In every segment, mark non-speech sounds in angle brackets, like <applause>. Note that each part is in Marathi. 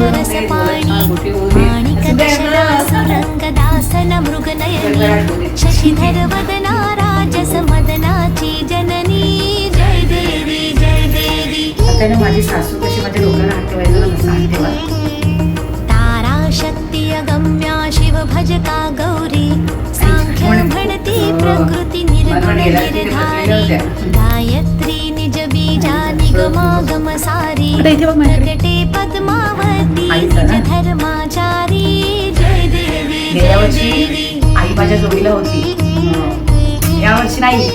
वक्षरस पाणी माणिकदशला सुरंगदासन मृगनयनी शशिधर वदना राजस मदनाची जननी जय देवी जय माझी सासू कशी हात तारा शक्ती अगम्या शिव भजका गौरी सांख्य म्हणती प्रकृती निर्गुण निर्धारी गायत्री निज बीजा निगमागम सारी. प्रगटे पद्मावती गेल्या वर्षी आई माझ्या जोडीला होती. या वर्षी नाही.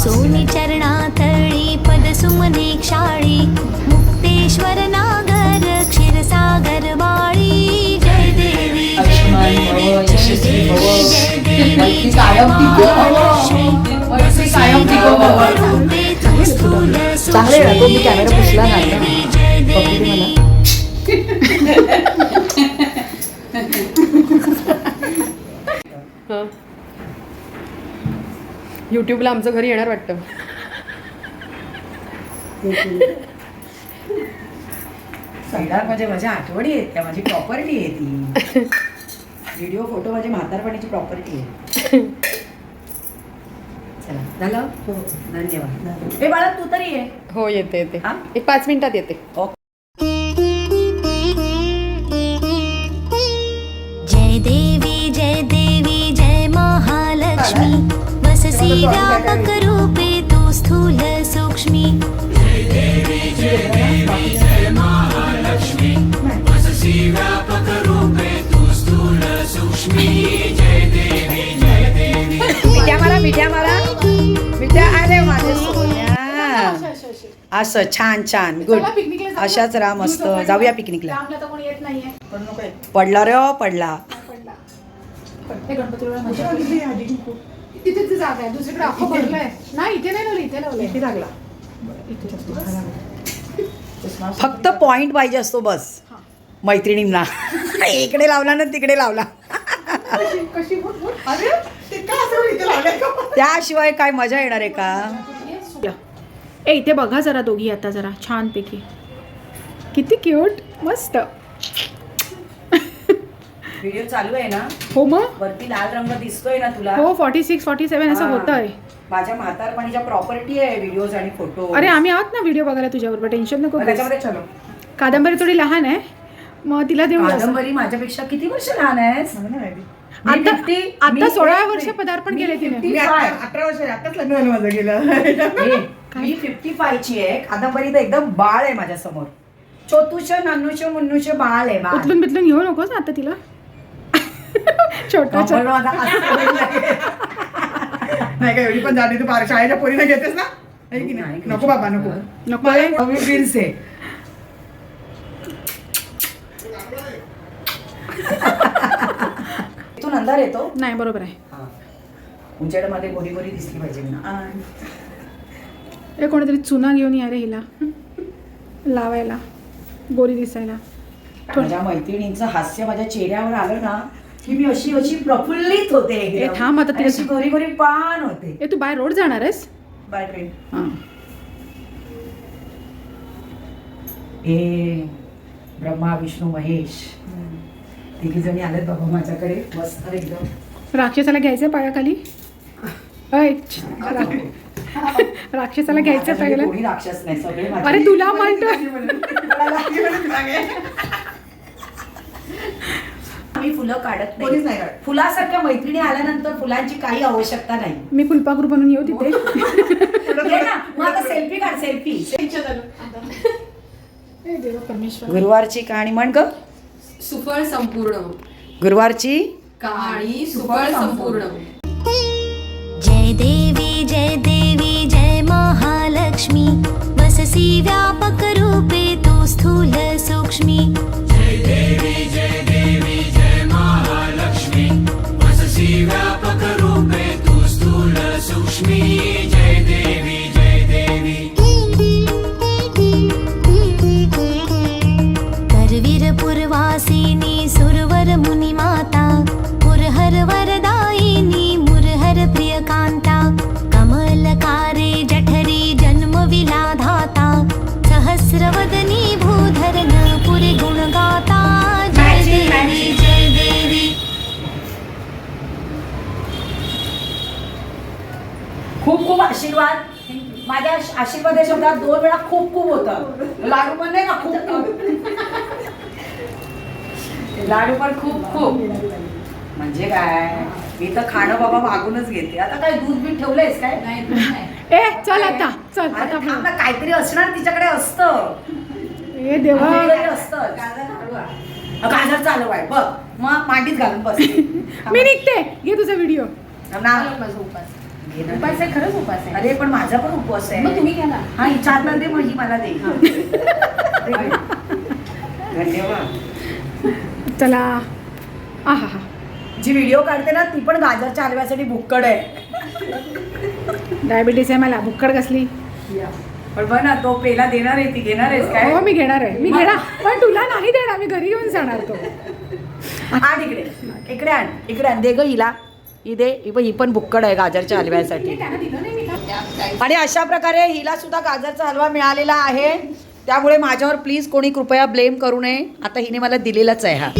उसोनी चरणातळी पदसुमने क्षाळी मुक्तेश्वर नागर क्षीरसागर बाळी जय देवी जय आयुष्यमान देवी भव, जय यशस्वी देवी यूट्यूबला आमचं घरी येणार वाटतं. सगळ्यात म्हणजे माझ्या आठवणी आहेत त्या माझी प्रॉपर्टी आहे ती. व्हिडिओ फोटो माझी म्हातारपणीची प्रॉपर्टी आहे. चला झालं? हो धन्यवाद. हे बाळा तू तरी ये. हो येते येते. हां? एक पाच मिनिटात येते. जय व्यापक रूपे तू स्थूल सूक्ष्मी। मिठ्या मारा मिठ्या मारा मिठ्या अरे माझे सोन्या. असं छान छान. गुड अशाच राहा मस्त. जाऊया पिकनिकला लांबला तर कोणी येत नाहीये. पडला रे हो, पडला. गणपतीला माझी तिथे ती जागा आहे. दुसरीकडे अख्खं भरलंय. नाही इथे नाही लावलं इथे लावलंय इथे लागला. फक्त पॉइंट पाहिजे असतो बस. मैत्रिणींना. <laughs> इकडे लावला ना तिकडे लावला. कशी बोल बोल. अरे ते का असं इथे लावलंय? का? त्याशिवाय काय मजा येणार आहे का? ए इथे बघा जरा दोघी आता जरा छानपैकी. किती क्यूट मस्त. व्हिडिओ चालू आहे ना? हो मग? वरती लाल रंग दिसतोय ना तुला? हो फॉर्टी सिक्स फॉर्टी सेवन असं. होत आहे माझ्या म्हातारपणीच्या प्रॉपर्टी आहे व्हिडिओज आणि फोटो अरे आम्ही आहोत ना व्हिडिओ बघायला तुझ्याबरोबर. टेन्शन नको घेऊस. त्याच्यामध्ये चलो. कादंबरी थोडी लहान आहे. मग तिला देऊ असं. कादंबरी माझ्यापेक्षा किती वर्ष लहान आहेस? मी आता 50 मी आता सोळाव्या वर्ष पदार्पण मी केले तिने. 55. अठरा वर्ष आताच लग्न झालं माझं गेलं. ए, <laughs> मी फिफ्टी ची आहे. कादंबरी तर एकदम बाळ आहे माझ्यासमोर चोतुश नानूश मुन्नूश बाळ आहे बाळ. उचलून बिचलून घेऊ नकोस आता तिला? छोटा लागेल. नाही का एवढी पण झाली तू पार- शाळेच्या पोरीने घेतेस ना? की नाही, नाही नको बाबा नको. नको. आहे कमी प्रिन्स आहे इथून अंधार येतो. नाही बरोबर आहे. उजेडमध्ये गोरी गोरी दिसली पाहिजे ना ए कोणीतरी चुना घेऊन या रे हिला. लावायला. गोरी दिसायला. माझ्या मैत्रिणींचं हास्य माझ्या चेहऱ्यावर आलं ना की मी अशी अशी प्रफुल्लित होते ए, थांब आता आणि तिला- अशी गोरी गोरी पान होते. ए तू बाय रोड जाणार आहेस? By train. हां. हे ब्रह्मा विष्णू महेश. तिघी जणी बाबा माझ्याकडे. मस्त एकदम. राक्षसाला घ्यायचं पायाखाली? अय, छ, रा- राक्षसाला घ्यायचं माझ्याकडे पायाला? कोणी राक्षस नाही सगळे माझे- अरे तुला म्हणतो मी फुलं काढत कोणीच नाही काढत. फुलासारख्या मैत्रिणी आल्यानंतर फुलांची काही आवश्यकता नाही. मी फुलपाखरू बनून येऊ तिथे. <laughs> ये ना, मग आता सेल्फी काढ सेल्फी देवा परमेश्वर. गुरुवारची कहाणी म्हण ग. सुफळ संपूर्ण गुरुवारची कहाणी सुफळ संपूर्ण जय देवी जय देवी जय महालक्ष्मी. वससी व्यापक रूपे तू स्थूल सूक्ष्मी. See. खूप खूप आशीर्वाद. माझ्या आशीर्वाद या शब्दात दोन वेळा खूप खूप होतं. लाडू पण नाही का खूप खूप? लाडू पण खूप खूप. म्हणजे काय? मी तर खाणं बाबा मागूनच घेते. आता काय दूध बीत ठेवलंयस काय? ए चल आता चल आता काहीतरी असणार तिच्याकडे असतं. ए देवा. असतं. गाजर चालू आहे बघ. मग मांडीत घालून बस <laughs> मी निघते. घे तुझा व्हिडिओ. ना. माझा उपास. उपास आहे खरंच उपास आहे. अरे पण माझा पण उपवास आहे. मग तुम्ही घ्या ना. हा हातात दे मग ही मला दे. <laughs> धन्यवाद. चला. आहा हा जी व्हिडिओ काढते ना ती पण गाजरच्या हलव्यासाठी भुक्कड आहे. डायबिटीस आहे मला. भुक्कड कसली? पण बघ ना तो पेला देणार आहे ती घेणार आहेस काय? हो मी घेणार आहे. मी घेणार. पण तुला नाही देणार मी घरी घेऊन जाणार तो. आण इकडे. इकडे आण. इकडे आण. दे ग हिला. इदे दे पण- ही पण भुक्कड आहे गाजरच्या हलव्यासाठी. आणि अशा प्रकारे हिला सुद्धा गाजरचा हलवा मिळालेला आहे. त्यामुळे माझ्यावर प्लीज कोणी कृपया ब्लेम करू नये. आता हिने मला दिलेलाच आहे हा.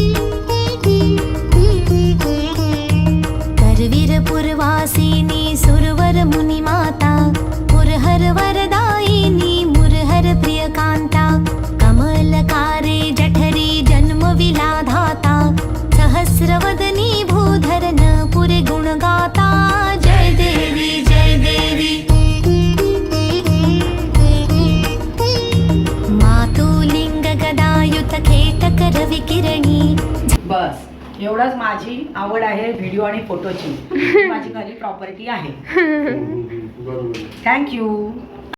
एवढंच माझी आवड आहे व्हिडिओ आणि फोटोची <laughs> माझी खरी प्रॉपर्टी आहे. <laughs> थँक्यू